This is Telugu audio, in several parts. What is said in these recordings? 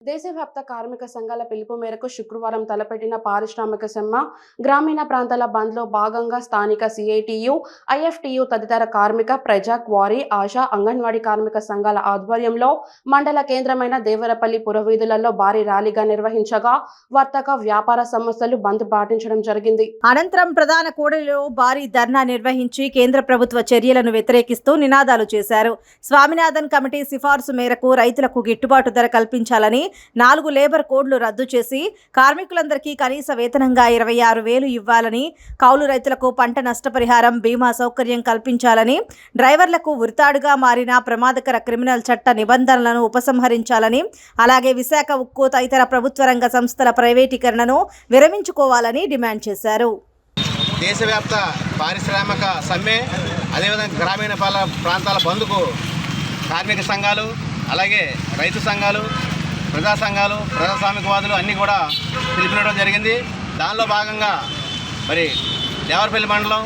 దేశవ్యాప్త కార్మిక సంఘాల పిలుపు మేరకు శుక్రవారం తలపెట్టిన పారిశ్రామిక సమ్మె గ్రామీణ ప్రాంతాల బంద్లో భాగంగా స్థానిక సిఐటియు ఐఎఫ్టియు తదితర కార్మిక ప్రజా క్వారీ ఆశా అంగన్వాడీ కార్మిక సంఘాల ఆధ్వర్యంలో మండల కేంద్రమైన దేవరపల్లి పురవీధులలో భారీ ర్యాలీగా నిర్వహించగా వర్తక వ్యాపార సంస్థలు బంద్ పాటించడం జరిగింది. అనంతరం ప్రధాన కూడలిలో భారీ ధర్నా నిర్వహించి కేంద్ర ప్రభుత్వ చర్యలను వ్యతిరేకిస్తూ నినాదాలు చేశారు. స్వామినాథన్ కమిటీ సిఫార్సు మేరకు రైతులకు గిట్టుబాటు ధర కల్పించాలని నాలుగు లేబర్ కోడ్లు రద్దు చేసి కార్మికులందరికీ కనీస వేతనంగా ఇరవై ఆరు వేలు ఇవ్వాలని కౌలు రైతులకు పంట నష్టపరిహారం బీమా సౌకర్యం కల్పించాలని డ్రైవర్లకు ఉరితాడుగా మారిన ప్రమాదకర క్రిమినల్ చట్ట నిబంధనలను ఉపసంహరించాలని అలాగే విశాఖ ఉక్కు తదితర ప్రభుత్వ రంగ సంస్థల ప్రైవేటీకరణను విరమించుకోవాలని డిమాండ్ చేశారు. దేశవ్యాప్త పారిశ్రామిక సమ్మె అదేవిధంగా గ్రామీణ ప్రాంతాల బంద్కు కార్మిక సంఘాలు అలాగే రైతు సంఘాలు ప్రజా సంఘాలు ప్రజాస్వామికవాదులు అన్నీ కూడా పిలుపునివ్వడం జరిగింది. దానిలో భాగంగా మరి దేవరపల్లి మండలం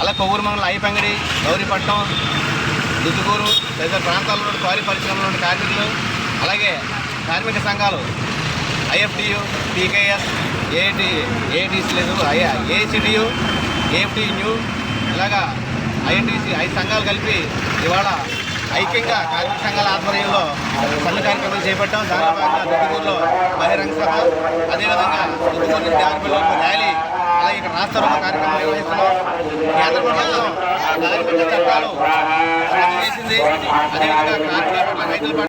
అలా కొవ్వూరు మండలం ఐపంగడి గౌరీపట్నం దుద్దుకూరు తదితర ప్రాంతాల్లో ఉన్న క్వారీ పరిశ్రమలో కార్మికులు అలాగే కార్మిక సంఘాలు ఐఎఫ్టియు పీకేఎస్ ఏఐటి ఏఐటీసీ లేదు ఏఐసిటియు ఏఎఫ్టి న్యూ ఇలాగా ఐఎన్టీసీ ఐదు సంఘాలు కలిపి ఇవాళ ఐక్యంగా కార్మిక సంఘాల ఆధ్వర్యంలో సమ్మె కార్యక్రమం చేపట్టాం. దానిలో భాగంగా దుద్దుకూరులో బహిరంగ సభ అదేవిధంగా దుద్దుకూరు నుంచి ఆర్మీలో ర్యాలీ అలాగే ఇక్కడ రాష్ట్ర కార్యక్రమం నిర్వహిస్తున్నాం. కేంద్ర ప్రభుత్వం కార్మిక చట్టాలు రద్దు చేసింది. అదేవిధంగా కార్మిక రైతుల